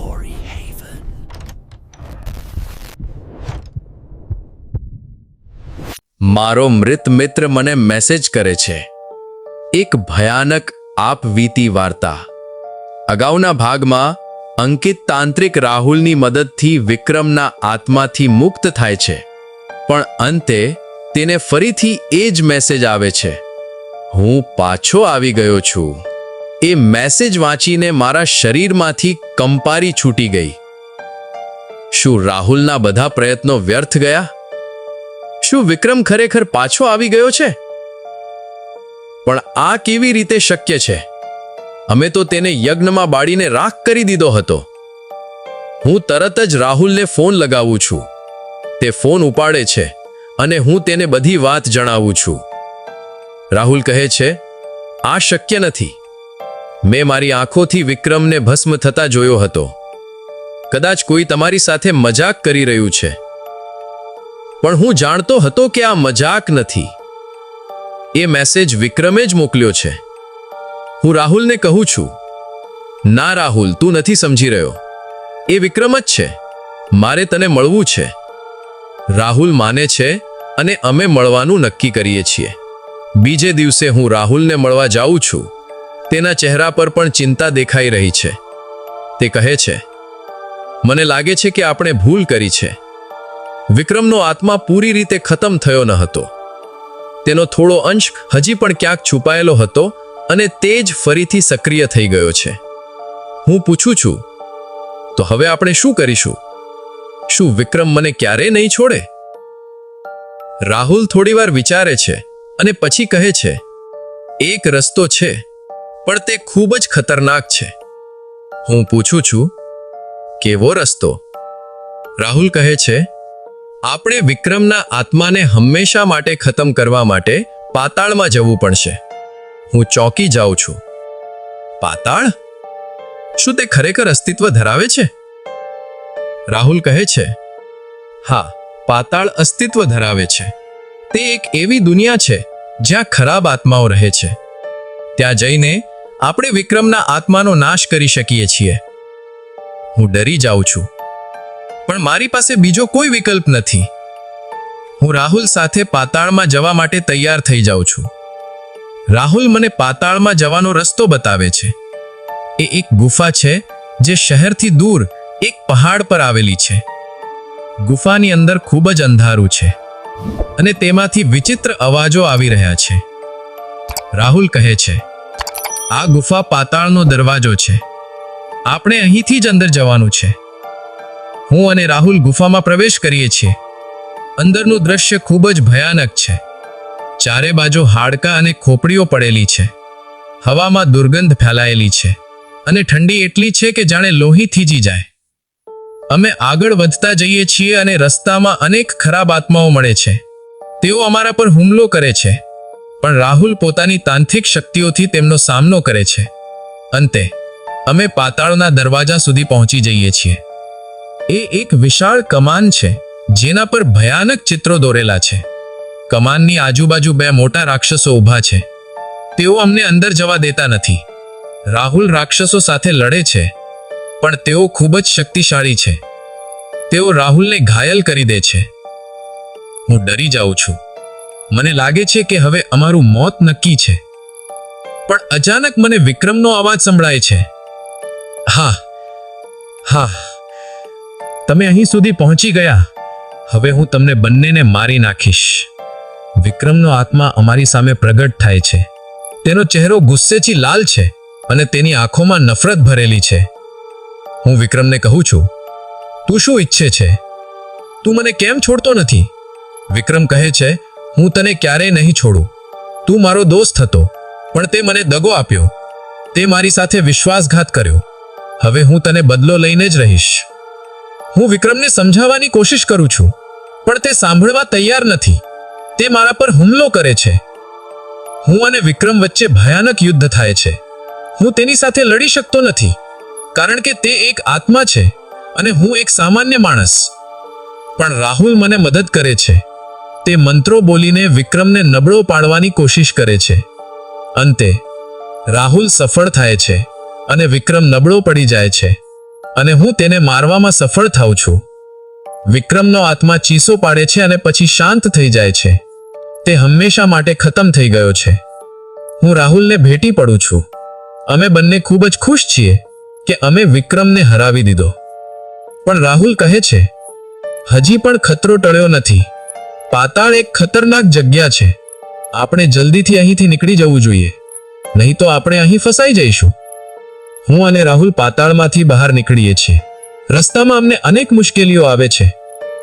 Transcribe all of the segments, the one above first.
Story Haven. મારો મૃત મિત્ર મને મેસેજ કરે છે. એક ભયાનક આપવીતી વાર્તા. અગાઉના ભાગમાં અંકિત તાંત્રિક રાહુલની મદદથી વિક્રમના આત્માથી મુક્ત થાય છે. પણ અંતે તેને ફરીથી એ જ મેસેજ આવે છે. હું પાછો આવી ગયો છું. એ મેસેજ વાંચીને મારા શરીરમાંથી કંપારી છૂટી ગઈ. શું રાહુલના બધા પ્રયત્નો વ્યર્થ ગયા? શું વિક્રમ ખરેખર પાછો આવી ગયો છે? પણ આ કેવી રીતે શક્ય છે? અમે તો તેને યજ્ઞમાં બાળીને રાખ કરી દીધો હતો. હું તરત જ રાહુલને ફોન લગાવું છું. તે ફોન ઉપાડે છે અને હું તેને બધી વાત જણાવું છું. રાહુલ કહે છે, આ શક્ય નથી. મેં મારી આંખોથી વિક્રમને ભસ્મ થતા જોયો હતો. કદાચ કોઈ તમારી સાથે મજાક કરી રહ્યું છે. પણ હું જાણતો હતો કે આ મજાક નથી. એ મેસેજ વિક્રમે જ મોકલ્યો છે. હું રાહુલને કહું છું, ના રાહુલ, તું નથી સમજી રહ્યો. એ વિક્રમ જ છે. મારે તને મળવું છે. રાહુલ માને છે અને અમે મળવાનું નક્કી કરીએ છીએ. બીજે દિવસે હું રાહુલને મળવા જાઉં છું. તેના ચહેરા પર પણ ચિંતા દેખાઈ રહી છે. તે કહે છે, મને લાગે છે કે આપણે ભૂલ કરી છે. વિક્રમનો આત્મા પૂરી રીતે ખતમ થયો ન હતો. તેનો થોડો અંશ હજી પણ ક્યાંક છુપાયેલો હતો અને તે જ ફરીથી સક્રિય થઈ ગયો છે. હું પૂછું છું, તો હવે આપણે શું કરીશું? શું વિક્રમ મને ક્યારેય નહીં છોડે? રાહુલ થોડીવાર વિચારે છે અને પછી કહે છે, એક રસ્તો છે. પણ તે ખૂબ જ ખતરનાક છે. હું પૂછું છું, કેવો રસ્તો? રાહુલ કહે છે, આપણે વિક્રમના આત્માને હંમેશા માટે ખતમ કરવા માટે પાતાળમાં જવું પડશે. હું ચોંકી જાઉં છું. પાતાળ? શું તે ખરેખર અસ્તિત્વ ધરાવે છે? રાહુલ કહે છે, હા, પાતાળ અસ્તિત્વ ધરાવે છે. તે એક એવી દુનિયા છે જ્યાં ખરાબ આત્માઓ રહે છે. ત્યાં જઈને આપણે વિક્રમના આત્માનો નાશ કરી શકીએ છીએ. હું ડરી જાઉં છું. પણ મારી પાસે બીજો કોઈ વિકલ્પ નથી. હું રાહુલ સાથે પાતાળમાં જવા માટે તૈયાર થઈ જાઉં છું. રાહુલ મને પાતાળમાં જવાનો રસ્તો બતાવે છે. એ એક ગુફા છે જે શહેરથી દૂર એક પહાડ પર આવેલી છે. ગુફાની અંદર ખૂબ જ અંધારું છે અને તેમાંથી વિચિત્ર અવાજો આવી રહ્યા છે. રાહુલ કહે છે આ ગુફા પાતાળનો દરવાજો છે. આપણે અહીંથી જ અંદર જવાનું છે. હું અને રાહુલ ગુફામાં પ્રવેશ કરીએ છીએ. અંદરનું દ્રશ્ય ખૂબ જ ભયાનક છે. ચારે બાજુ હાડકાં અને ખોપડીઓ પડેલી છે. હવામાં દુર્ગંધ ફેલાયેલી છે અને ઠંડી એટલી છે કે જાણે લોહી થીજી જાય. અમે આગળ વધતા જઈએ છીએ અને રસ્તામાં અનેક ખરાબ આત્માઓ મળે છે. તેઓ અમારા પર હુમલો કરે છે. પણ રાહુલ પોતાની તાંત્રિક શક્તિઓથી તેમનો સામનો કરે છે. અંતે, અમે પાતાળના દરવાજા સુધી પહોંચી જઈએ છીએ. એ એક વિશાળ કમાન છે, જેના પર ભયાનક ચિત્રો દોરેલા છે. કમાનની આજુબાજુ બે મોટા રાક્ષસો ઊભા છે. તેઓ અમને અંદર જવા દેતા નથી. રાહુલ રાક્ષસો સાથે લડે છે, પણ તેઓ ખૂબ જ શક્તિશાળી છે. તેઓ રાહુલને ઘાયલ કરી દે છે. હું ડરી જાઉં છું. મને લાગે છે કે હવે અમારું મોત નક્કી છે. પણ અચાનક મને વિક્રમનો અવાજ સંભળાય છે. હા હા. તમે અહીં સુધી પહોંચી ગયા. હવે હું તમને બંનેને મારી નાખીશ. વિક્રમનો આત્મા અમારી સામે પ્રગટ થાય છે. તેનો ચહેરો ગુસ્સેથી લાલ છે અને તેની આંખોમાં નફરત ભરેલી છે. હું વિક્રમને કહું છું, તું શું ઈચ્છે છે? તું મને કેમ છોડતો નથી? વિક્રમ કહે છે હું તને ક્યારેય નહીં છોડું. તું મારો દોસ્ત હતો, પણ તે મને દગો આપ્યો. તે મારી સાથે વિશ્વાસઘાત કર્યો. હવે હું તને બદલો લઈને જ રહીશ. હું વિક્રમને સમજાવવાની કોશિશ કરું છું, પણ તે સાંભળવા તૈયાર નથી. તે મારા પર હુમલો કરે છે. હું અને વિક્રમ વચ્ચે ભયાનક યુદ્ધ થાય છે. હું તેની સાથે લડી શકતો નથી, કારણ કે તે એક આત્મા છે અને હું એક સામાન્ય માણસ. પણ રાહુલ મને મદદ કરે છે. તે મંત્રો બોલીને વિક્રમને નબળો પાડવાની કોશિશ કરે છે. અંતે, રાહુલ સફળ થાય છે અને વિક્રમ નબળો પડી જાય છે અને હું તેને મારવામાં સફળ થાઉં છું. વિક્રમનો આત્મા ચીસો પાડે છે અને પછી શાંત થઈ જાય છે. તે હંમેશા માટે ખતમ થઈ ગયો છે. હું રાહુલને ભેટી પડું છું. અમે બંને ખૂબ જ ખુશ છીએ કે અમે વિક્રમને હરાવી દીધો. પણ રાહુલ કહે છે, હજી પણ ખતરો ટળ્યો નથી. પાતાળ એક ખતરનાક જગ્યા છે. આપણે જલ્દીથી અહીંથી નીકળી જવું જોઈએ. નહીં તો આપણે અહીં ફસાઈ જઈશું. હું અને રાહુલ પાતાળમાંથી બહાર નીકળીએ છીએ. રસ્તામાં અમને અનેક મુશ્કેલીઓ આવે છે,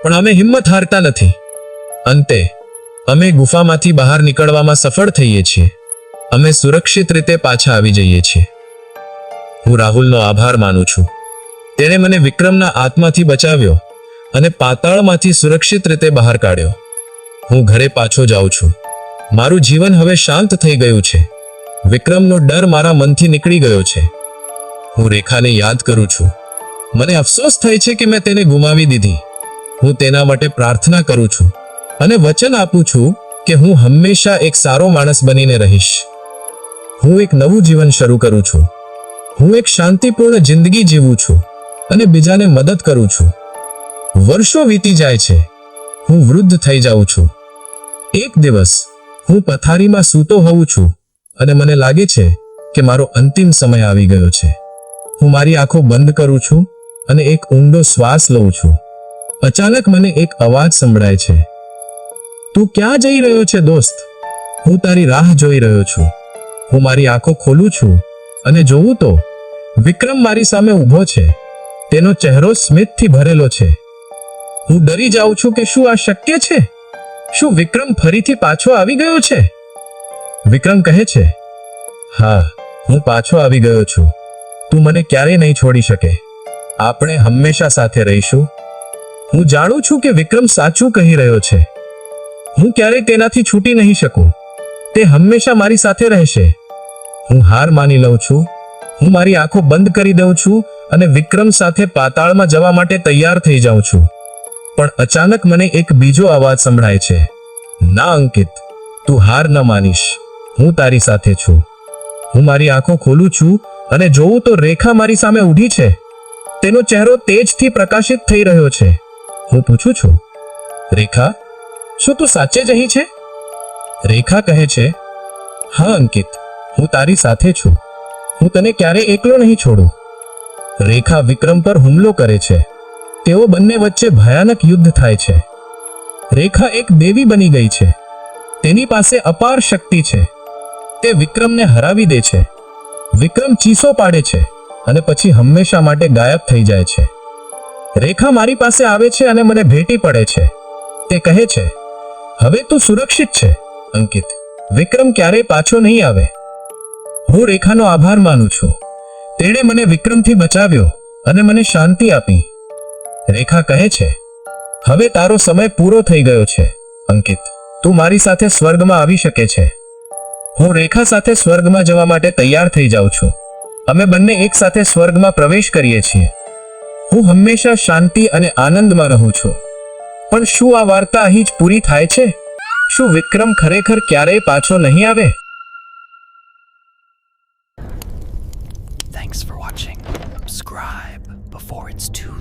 પણ અમે હિંમત હારતા નથી. અંતે, અમે ગુફામાંથી બહાર નીકળવામાં સફળ થઈએ છીએ. અમે સુરક્ષિત રીતે પાછા આવી જઈએ છીએ. હું રાહુલનો આભાર માનું છું. તેણે મને વિક્રમના આત્માથી બચાવ્યો અને પાતાળમાંથી સુરક્ષિત રીતે બહાર કાઢ્યો. હું ઘરે પાછો જાઉં છું. મારું જીવન હવે શાંત થઈ ગયું છે. વિક્રમનો ડર મારા મનથી નીકળી ગયો છે. હું રેખાને યાદ કરું છું. મને અફસોસ થાય છે કે મેં તેને ગુમાવી દીધી. હું તેના માટે પ્રાર્થના કરું છું અને વચન આપું છું કે હું હંમેશા એક સારો માણસ બનીને રહીશ. હું એક નવું જીવન શરૂ કરું છું. હું એક શાંતિપૂર્ણ જિંદગી જીવું છું અને બીજાને મદદ કરું છું. વર્ષો વીતી જાય છે. હું વૃદ્ધ થઈ જાઉં છું. એક દિવસ હું પથારીમાં સૂતો હોઉં છું અને મને લાગે છે કે મારો અંતિમ સમય આવી ગયો છે. હું મારી આંખો બંધ કરું છું અને એક ઊંડો શ્વાસ લઉં છું. અચાનક મને એક અવાજ સંભળાય છે. તું ક્યાં જઈ રહ્યો છે, દોસ્ત? હું તારી રાહ જોઈ રહ્યો છું. હું મારી આંખો ખોલું છું અને જોઉં તો વિક્રમ મારી સામે ઊભો છે. તેનો ચહેરો સ્મિતથી ભરેલો છે. હું ડરી જાઉં છું કે શું આ શક્ય છે? શું વિક્રમ ફરીથી પાછો આવી ગયો છે? વિક્રમ કહે છે, હા, હું પાછો આવી ગયો છું. તું મને ક્યારેય નહીં છોડી શકે. આપણે હંમેશા સાથે રહીશું. હું જાણું છું કે વિક્રમ સાચું કહી રહ્યો છે. હું ક્યારેય તેનાથી છૂટી નહીં શકું. તે હંમેશા મારી સાથે રહેશે. હું હાર માની લઉં છું. હું મારી આંખો બંધ કરી દઉં છું અને વિક્રમ સાથે પાતાળમાં જવા માટે તૈયાર થઈ જાઉં છું. પણ અચાનક મને એક બીજો અવાજ સંભળાય છે. ના, અંકિત, તું હાર ન માનીશ. હું તારી સાથે છું. હું મારી આંખો ખોલું છું અને જોઉં તો રેખા મારી સામે ઊભી છે. તેનો ચહેરો તેજથી પ્રકાશિત થઈ રહ્યો છે. હું પૂછું છું, રેખા, શું તું સાચે જ અહીં છે? રેખા કહે છે, હા, અંકિત, હું તારી સાથે છું. હું તને ક્યારે એકલો નહીં છોડું. રેખા વિક્રમ પર હુમલો કરે છે. તેઓ બંને વચ્ચે ભયાનક યુદ્ધ થાય છે. રેખા એક દેવી બની ગઈ છે. તેની પાસે અપાર શક્તિ છે. તે વિક્રમને હરાવી દે છે. વિક્રમ ચીસો પાડે છે અને પછી હંમેશા માટે ગાયબ થઈ જાય છે. રેખા મારી પાસે આવે છે અને મને ભેટી પડે છે. તે કહે છે, હવે તું સુરક્ષિત છે. અંકિત, વિક્રમ ક્યારેય પાછો નહીં આવે. હું રેખાનો આભાર માનું છું. તેણે મને વિક્રમથી બચાવ્યો અને મને શાંતિ આપી. રેખા કહે છે, હવે તારો સમય પૂરો થઈ ગયો છે, અંકિત. તું મારી સાથે સ્વર્ગમાં આવી શકે છે. હું રેખા સાથે સ્વર્ગમાં જવા માટે તૈયાર થઈ જાઉં છું. અમે બંને એક સાથે સ્વર્ગમાં પ્રવેશ કરીએ છીએ. હું હંમેશા શાંતિ અને આનંદમાં રહું છું. પણ શું આ વાર્તા અહીં જ પૂરી થાય છે? શું વિક્રમ ખરેખર ક્યારેય પાછો નહીં આવે? Thanks for watching. Subscribe before it's too